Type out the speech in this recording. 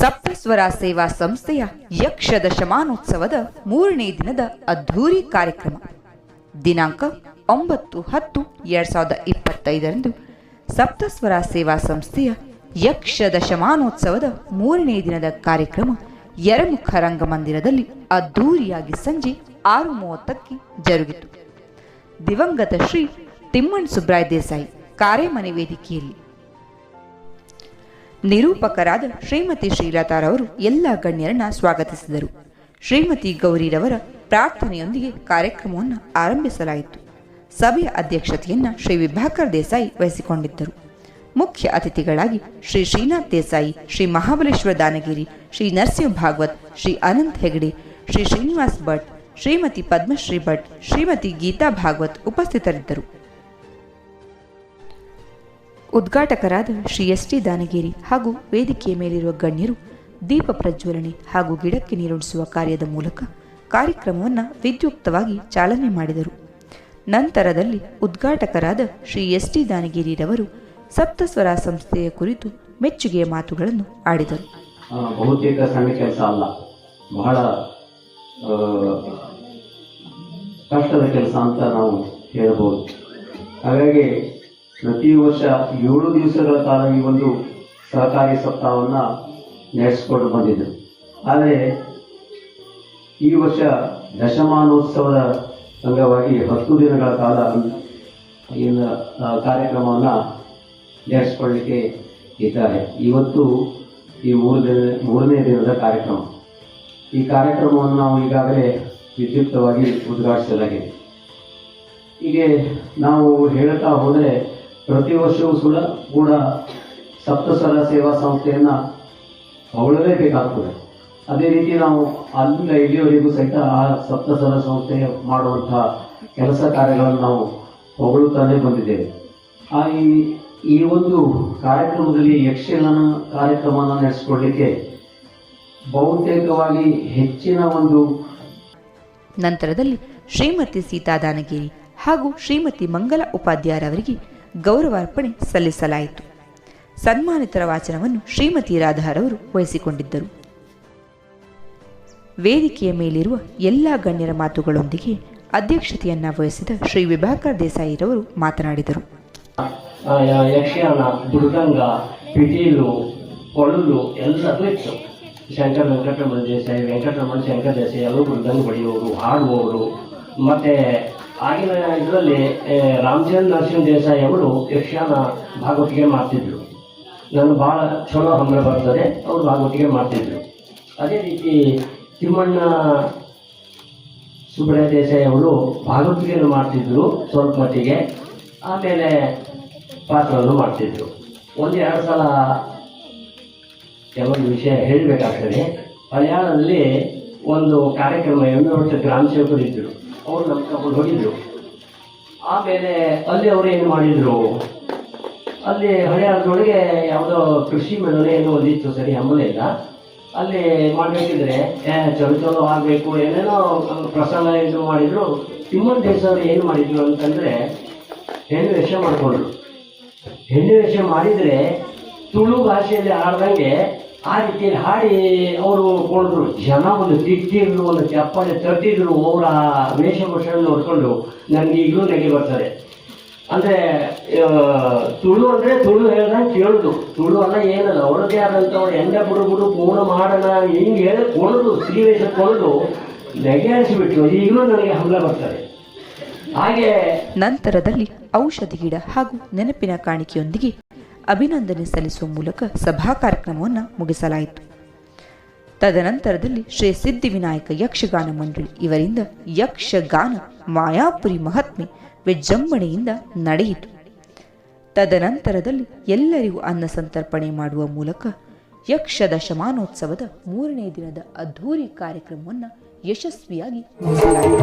ಸಪ್ತಸ್ವರ ಸೇವಾ ಸಂಸ್ಥೆಯ ಯಕ್ಷ ದಶಮಾನೋತ್ಸವದ ಮೂರನೇ ದಿನದ ಅದ್ಧೂರಿ ಕಾರ್ಯಕ್ರಮ. ದಿನಾಂಕ ಒಂಬತ್ತು ಹತ್ತು ಎರಡ್ ಸಾವಿರದ ಇಪ್ಪತ್ತೈದರಂದು ಸಪ್ತಸ್ವರ ಸೇವಾ ಸಂಸ್ಥೆಯ ಯಕ್ಷ ದಶಮಾನೋತ್ಸವದ ಮೂರನೇ ದಿನದ ಕಾರ್ಯಕ್ರಮ ಯರಮುಖ ರಂಗಮಂದಿರದಲ್ಲಿ ಅದ್ಧೂರಿಯಾಗಿ ಸಂಜೆ ಆರು ಮೂವತ್ತಕ್ಕೆ ಜರುಗಿತು. ದಿವಂಗತ ಶ್ರೀ ತಿಮ್ಮಣ್ ಸುಬ್ರಾಯ್ ದೇಸಾಯಿ ಕಾರ್ಯಮನೆ ವೇದಿಕೆಯಲ್ಲಿ ನಿರೂಪಕರಾದ ಶ್ರೀಮತಿ ಶ್ರೀಲತಾರವರು ಎಲ್ಲ ಗಣ್ಯರನ್ನ ಸ್ವಾಗತಿಸಿದರು. ಶ್ರೀಮತಿ ಗೌರಿರವರ ಪ್ರಾರ್ಥನೆಯೊಂದಿಗೆ ಕಾರ್ಯಕ್ರಮವನ್ನು ಆರಂಭಿಸಲಾಯಿತು. ಸಭೆಯ ಅಧ್ಯಕ್ಷತೆಯನ್ನ ಶ್ರೀ ವಿಭಾಕರ್ ದೇಸಾಯಿ ವಹಿಸಿಕೊಂಡಿದ್ದರು. ಮುಖ್ಯ ಅತಿಥಿಗಳಾಗಿ ಶ್ರೀ ಶ್ರೀನಾಥ್ ದೇಸಾಯಿ, ಶ್ರೀ ಮಹಾಬಲೇಶ್ವರ ದಾನಗಿರಿ, ಶ್ರೀ ನರಸಿಂಹ ಭಾಗವತ್ ಶ್ರೀ ಅನಂತ್ ಹೆಗಡೆ, ಶ್ರೀ ಶ್ರೀನಿವಾಸ್ ಭಟ್, ಶ್ರೀಮತಿ ಪದ್ಮಶ್ರೀ ಭಟ್, ಶ್ರೀಮತಿ ಗೀತಾ ಭಾಗವತ್ ಉಪಸ್ಥಿತರಿದ್ದರು. ಉದ್ಘಾಟಕರಾದ ಶ್ರೀ ಎಸ್ ಟಿ ದಾನಗಿರಿ ಹಾಗೂ ವೇದಿಕೆಯ ಮೇಲಿರುವ ಗಣ್ಯರು ದೀಪ ಪ್ರಜ್ವಲನೆ ಹಾಗೂ ಗಿಡಕ್ಕೆ ನೀರುಣಿಸುವ ಕಾರ್ಯದ ಮೂಲಕ ಕಾರ್ಯಕ್ರಮವನ್ನು ವಿದ್ಯುಕ್ತವಾಗಿ ಚಾಲನೆ ಮಾಡಿದರು. ನಂತರದಲ್ಲಿ ಉದ್ಘಾಟಕರಾದ ಶ್ರೀ ಎಸ್ ಟಿ ದಾನಗಿರಿರವರು ಸಪ್ತಸ್ವರ ಸಂಸ್ಥೆಯ ಕುರಿತು ಮೆಚ್ಚುಗೆಯ ಮಾತುಗಳನ್ನು ಆಡಿದರು. ಬಹುತೇಕ ಸಣ್ಣ ಕೆಲಸ ಅಲ್ಲ. ಬಹಳ ಕಷ್ಟದ ಕೆಲಸ ಅಂತ ನಾವು ಹೇಳಬಹುದು. ಹಾಗಾಗಿ ಪ್ರತಿ ವರ್ಷ ಏಳು ದಿವಸಗಳ ಕಾಲ ಈ ಒಂದು ಸಹಕಾರಿ ಸಪ್ತಾಹವನ್ನು ನಡೆಸಿಕೊಂಡು ಬಂದಿದ್ದರು ಆದರೆ ಈ ವರ್ಷ ದಶಮಾನೋತ್ಸವದ ಅಂಗವಾಗಿ ಹತ್ತು ದಿನಗಳ ಕಾಲ ಏನು ಕಾರ್ಯಕ್ರಮವನ್ನು ನಡೆಸಿಕೊಳ್ಳಲಿಕ್ಕೆ ಇದ್ದಾರೆ. ಇವತ್ತು ಈ ಮೂರು ದಿನ, ಮೂರನೇ ದಿನದ ಕಾರ್ಯಕ್ರಮ. ಈ ಕಾರ್ಯಕ್ರಮವನ್ನು ನಾವು ಈಗಾಗಲೇ ವಿದ್ಯುಕ್ತವಾಗಿ ಉದ್ಘಾಟಿಸಲಾಗಿದೆ. ಹೀಗೆ ನಾವು ಹೇಳ್ತಾ ಹೋದರೆ ಪ್ರತಿ ವರ್ಷವೂ ಕೂಡ ಕೂಡ ಸಪ್ತಸರ ಸೇವಾ ಸಂಸ್ಥೆಯನ್ನು ಹೊಗಳಲೇಬೇಕಾಗ್ತದೆ ಅದೇ ರೀತಿ ನಾವು ಅಲ್ಲಿಂದ ಇಲ್ಲಿಯವರೆಗೂ ಸಹಿತ ಆ ಸಪ್ತಸರ ಸಂಸ್ಥೆ ಮಾಡುವಂತಹ ಕೆಲಸ ಕಾರ್ಯಗಳನ್ನು ನಾವು ಹೊಗಳುತ್ತಾನೆ ಬಂದಿದ್ದೇವೆ. ಆ ಈ ಒಂದು ಕಾರ್ಯಕ್ರಮದಲ್ಲಿ ಯಕ್ಷಗಾನ ಕಾರ್ಯಕ್ರಮವನ್ನು ನಡೆಸಿಕೊಳ್ಳಲಿಕ್ಕೆ ಬಹುತೇಕವಾಗಿ ಹೆಚ್ಚಿನ ಒಂದು ನಂತರದಲ್ಲಿ ಶ್ರೀಮತಿ ಸೀತಾ ದಾನಗಿರಿ ಹಾಗೂ ಶ್ರೀಮತಿ ಮಂಗಲ ಉಪಾಧ್ಯಾಯರವರಿಗೆ ಗೌರವಾರ್ಪಣೆ ಸಲ್ಲಿಸಲಾಯಿತು. ಸನ್ಮಾನಿತರ ವಾಚನವನ್ನು ಶ್ರೀಮತಿ ರಾಧಾರವರು ವಹಿಸಿಕೊಂಡಿದ್ದರು. ವೇದಿಕೆಯ ಮೇಲಿರುವ ಎಲ್ಲ ಗಣ್ಯರ ಮಾತುಗಳೊಂದಿಗೆ ಅಧ್ಯಕ್ಷತೆಯನ್ನ ವಹಿಸಿದ ಶ್ರೀ ವಿಭಾಕರ್ ದೇಸಾಯಿರವರು ಮಾತನಾಡಿದರು. ಯಕ್ಷಗಾನ ಮೃದಂಗ ಪಿಟೀಲು, ಕೊಳಲು ಎಲ್ಲದೂ ಇತ್ತು. ಶಂಕರ ವೆಂಕಟರಮಣ ದೇಸಾಯಿ, ವೆಂಕಟರಮಣ ಶಂಕರ ದೇಸಾಯಿ, ಎಲ್ಲರೂ ಮೃದಂಗ ಬಡಿಯೋರು ಹಾಡುವವರು, ಮತ್ತೆ ಆಗಿನ ಇದರಲ್ಲಿ ರಾಮಚಂದ್ರ ನರಸಿಂಹ ದೇಸಾಯಿ ಅವರು ಯಕ್ಷಗಾನ ಭಾಗವತಿಗೆ ಮಾಡ್ತಿದ್ರು. ನಾನು ಭಾಳ ಚಲೋ ಹಂಬಲ ಬರ್ತದೆ, ಅವರು ಭಾಗವತಿಗೆ ಮಾಡ್ತಿದ್ರು. ಅದೇ ರೀತಿ ತಿಮ್ಮಣ್ಣ ಸುಬ್ರಹ್ಮಣ್ಯ ದೇಸಾಯಿ ಅವರು ಭಾಗವತಿಗೆಯನ್ನು ಮಾಡ್ತಿದ್ರು ಸ್ವಲ್ಪ ಮಟ್ಟಿಗೆ, ಆಮೇಲೆ ಪಾತ್ರವನ್ನು ಮಾಡ್ತಿದ್ರು. ಎರಡು ಸಲ ಕೆಲವೊಂದು ವಿಷಯ ಹೇಳಬೇಕಾಗ್ತದೆ. ಮಲಯಾಳದಲ್ಲಿ ಒಂದು ಕಾರ್ಯಕ್ರಮ ಎಮ್ಮೆ ವರ್ಷ ಗ್ರಾಮ ಸೇವಕರು ಇದ್ದರು. ಅವರು ನಮ್ಮ ತಗೊಂಡು ಹೋಗಿದ್ರು ಆಮೇಲೆ ಅಲ್ಲಿ ಅವರು ಏನು ಮಾಡಿದ್ರು? ಅಲ್ಲಿ ಹಳೆಯಾಳದೊಳಗೆ ಯಾವುದೋ ಕೃಷಿ ಮೇಳನೆ ಏನೋ ಒಂದಿತ್ತು ಸರಿ ಹಂಬಲ ಇಲ್ಲ. ಅಲ್ಲಿ ಮಾಡಬೇಕಿದ್ರೆ ಚಲೋ ಚಲೋ ಆಗಬೇಕು, ಏನೇನೋ ಪ್ರಸಂಗ ಇದು ಮಾಡಿದ್ರು. ತಿಮ್ಮನ ದೇಶವರು ಏನು ಮಾಡಿದ್ರು ಅಂತಂದ್ರೆ ಹೆಣ್ಣು ವೇಷ ಮಾಡಿಕೊಂಡ್ರು. ಹೆಣ್ಣು ವೇಷ ಮಾಡಿದರೆ ತುಳು ಭಾಷೆಯಲ್ಲಿ ಹಾಡ್ದಂಗೆ ಆ ರೀತಿಯಲ್ಲಿ ಹಾಡಿ ಅವರು ಕೊಂಡ್ರು ಜನ ಒಂದು ತಿಟ್ಟಿದ್ರು, ಒಂದು ಚಪ್ಪಾಳೆ ತಟ್ಟಿದ್ರು, ಅವರ ವೇಷಭೂಷಣ ನೋಡ್ಕೊಂಡು ನನಗೆ ಈಗಲೂ ನೆಗೆ ಬರ್ತದೆ. ಅಂದ್ರೆ ತುಳು ಅಂದರೆ ತುಳು ಹೇಳ್ದ ಕೇಳುದು. ತುಳು ಅಲ್ಲ ಏನಲ್ಲ ಅವ್ರದ್ದೇ ಆದಂತ ಎಂಡ ಬಿಡು ಬಿಡು, ಪೂರ್ಣ ಮಾಡೋಣ, ಹಿಂಗೆ ಹೇಳಿ ಕೊಡೋದು ಶ್ರೀವೇಶ ಕೊಡೋದು, ನೆಗೆ ಅನಿಸ್ಬಿಟ್ರು ಈಗಲೂ ನನಗೆ ಹಂಗ ಬರ್ತಾರೆ ಹಾಗೆ ನಂತರದಲ್ಲಿ ಔಷಧಿ ಗಿಡ ಹಾಗೂ ನೆನಪಿನ ಕಾಣಿಕೆಯೊಂದಿಗೆ ಅಭಿನಂದನೆ ಸಲ್ಲಿಸುವ ಮೂಲಕ ಸಭಾ ಕಾರ್ಯಕ್ರಮವನ್ನು ಮುಗಿಸಲಾಯಿತು. ತದನಂತರದಲ್ಲಿ ಶ್ರೀ ಸಿದ್ಧಿವಿನಾಯಕ ಯಕ್ಷಗಾನ ಮಂಡಳಿ ಇವರಿಂದ ಯಕ್ಷಗಾನ ಮಾಯಾಪುರಿ ಮಹಾತ್ಮೆ ವಿಜೃಂಭಣೆಯಿಂದ ನಡೆಯಿತು. ತದನಂತರದಲ್ಲಿ ಎಲ್ಲರಿಗೂ ಅನ್ನ ಸಂತರ್ಪಣೆ ಮಾಡುವ ಮೂಲಕ ಯಕ್ಷ ದಶಮಾನೋತ್ಸವದ ಮೂರನೇ ದಿನದ ಅದ್ಧೂರಿ ಕಾರ್ಯಕ್ರಮವನ್ನು ಯಶಸ್ವಿಯಾಗಿ ಮುಗಿಸಲಾಯಿತು